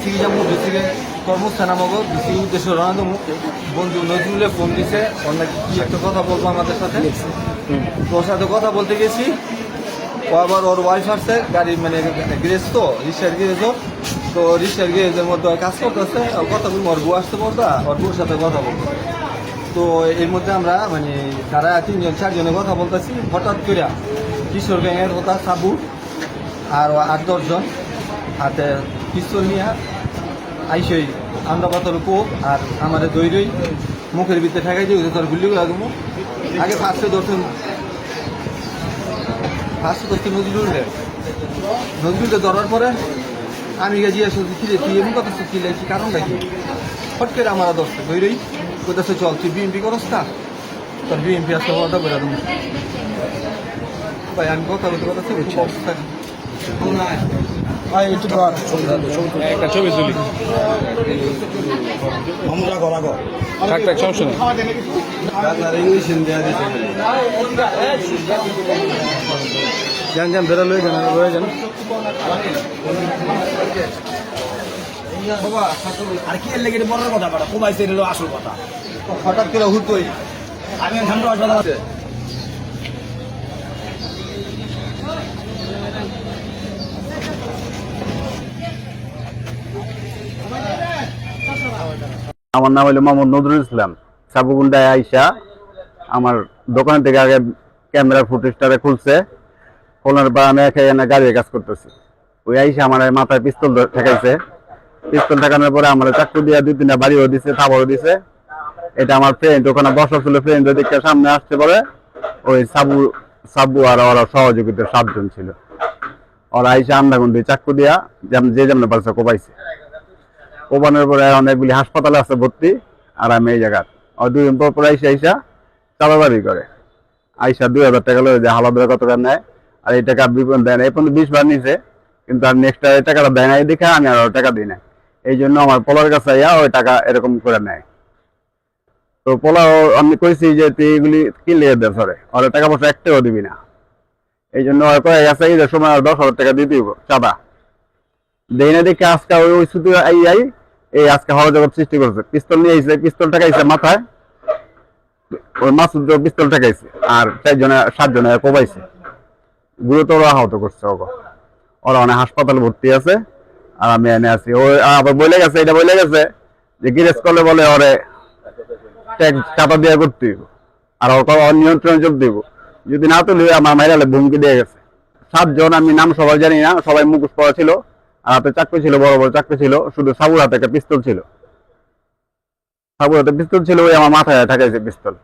বিসিকে যাব বিসিকে কর্মস্থান আমাকে বিসিকে উদ্দেশ্য বন্ধু নজরুলে ফোন দিছে অনেক কি একটা কথা বলব আমাদের সাথে। ওর সাথে কথা বলতে গেছি, ও আবার ওর ওয়াইফ আসছে, গাড়ি মানে গ্যারেজ তো রিক্সার গ্যারেজও তো রিক্সার গ্যারেজের মধ্যে কাজ করতেছে কথা বলব, ওর বউ আসতে বলতা ওর বউর সাথে কথা বলব। তো এর মধ্যে আমরা মানে তারা তিনজন, চারজনে কথা বলতেছি, হঠাৎ করে কিশোর গ্যাংয়ের কথা, সাবু, আর আট দশজন হাতে পিস্তল নিয়ে আইসই আমরা পাথর কোপ আর আমাদের দৈরই মুখের ভিতরে ঠেকাই দিয়ে তোর গুলি লাগবো আগে ফার্স্টে দর্শন ফার্স্টে দর্শন নজরুলকে নজরুলকে ধরার পরে আমি করছি কিরে তুই এমন কথা কি কি কারণটা কি ফট করে আমার দশটা দৈরই কোথাও চল তুই বিএমপি করস তোর বিএমপি আসতে কথা বলে তুমি ভাই আমি কথা বলতে কথা অবস্থা একটু ছবি তুলি। থাক থাক সমস্যা নেই। যান যান বেরো যান লয়ে যান। আর কি এর লেগে বড় কথা? বড় কোবাইছে আসল কথা। হঠাৎ করে হুতোই আমি ঠান্ডা আমার নাম হলো মোহাম্মদ নজরুল ইসলাম। সাবুগুন্ডায় আইসা আমার দোকান থেকে আগে ক্যামেরার ফুটেজটারে খুলছে। খোলার পর আমি এখানে গাড়ির কাজ করতেছি। ওই আইসা আমার মাথায় পিস্তল ঠেকাইছে। পিস্তল ঠেকানোর পরে আমার চাকু দিয়ে দুই তিনটা বাড়িও দিছে, থাবারও দিছে। এটা আমার ফ্রেন্ড ওখানে বসা ছিল ফ্রেন্ড দিকে, সামনে আসতে পারে ওই সাবু সাবু আর ওরা সহযোগিতার সাতজন ছিল। ওরা আইসা আমদাগুন্দি চাকু দিয়া যে যেমন পারছে কোপাইছে। কোবানোর পরে অনেকগুলি হাসপাতালে আছে ভর্তি, আর আমি এই জায়গার। আর দুই পর পর আইসা আইসা চালাবাড়ি করে। আইসা দুই হাজার টাকা লয়ে যে হালাদ কত টাকা নেয়, আর এই টাকা দেয় না। এই পর্যন্ত বিশ বার নিছে, কিন্তু আর নেক্সট এই টাকাটা দেয় না। এই দেখে আমি আর টাকা দিই না। এই জন্য আমার পোলার কাছে আইয়া ওই টাকা এরকম করে নেয়। তো পোলা আমি কইছি যে তুই এগুলি কি লিয়ে দে সরে আর টাকা পয়সা একটাও দিবি না। এই জন্য আর কয়ে গেছে ঈদের সময় আর দশ হাজার টাকা দিয়ে দিব, চাঁদা। দেই না দেখে আজকে ওই ওই শুধু আই আই এই আজকে হওয়া জগৎ সৃষ্টি করছে। পিস্তল নিয়ে আইছে পিস্তল টাকাইছে মাথায়। ওই মাসুদ পিস্তল টাকাইছে আর চারজনে সাতজনে কোবাইছে গুরুতর আহত করছে ওকে। ওরা অনেক হাসপাতালে ভর্তি আছে, আর আমি এনে আছি। ও আবার বলে গেছে, এটা বলে গেছে যে গিরেজ করলে বলে ওরে চাপা দিয়ে করতে। আর ওকে অনিয়ন্ত্রণ যোগ দিব। যদি না তুলি, আমার মাইরালে ভূমিকে দিয়ে গেছে। সাতজন, আমি নাম সবাই জানি না, সবাই মুখোশ পড়া ছিল। আর হাতে চাকরি ছিল, বড় বড় চাকরি ছিল, শুধু সাবুর হাতে একটা পিস্তল ছিল। সাবুর হাতে পিস্তল ছিল, ওই আমার মাথায় ঠাকাইছে পিস্তল।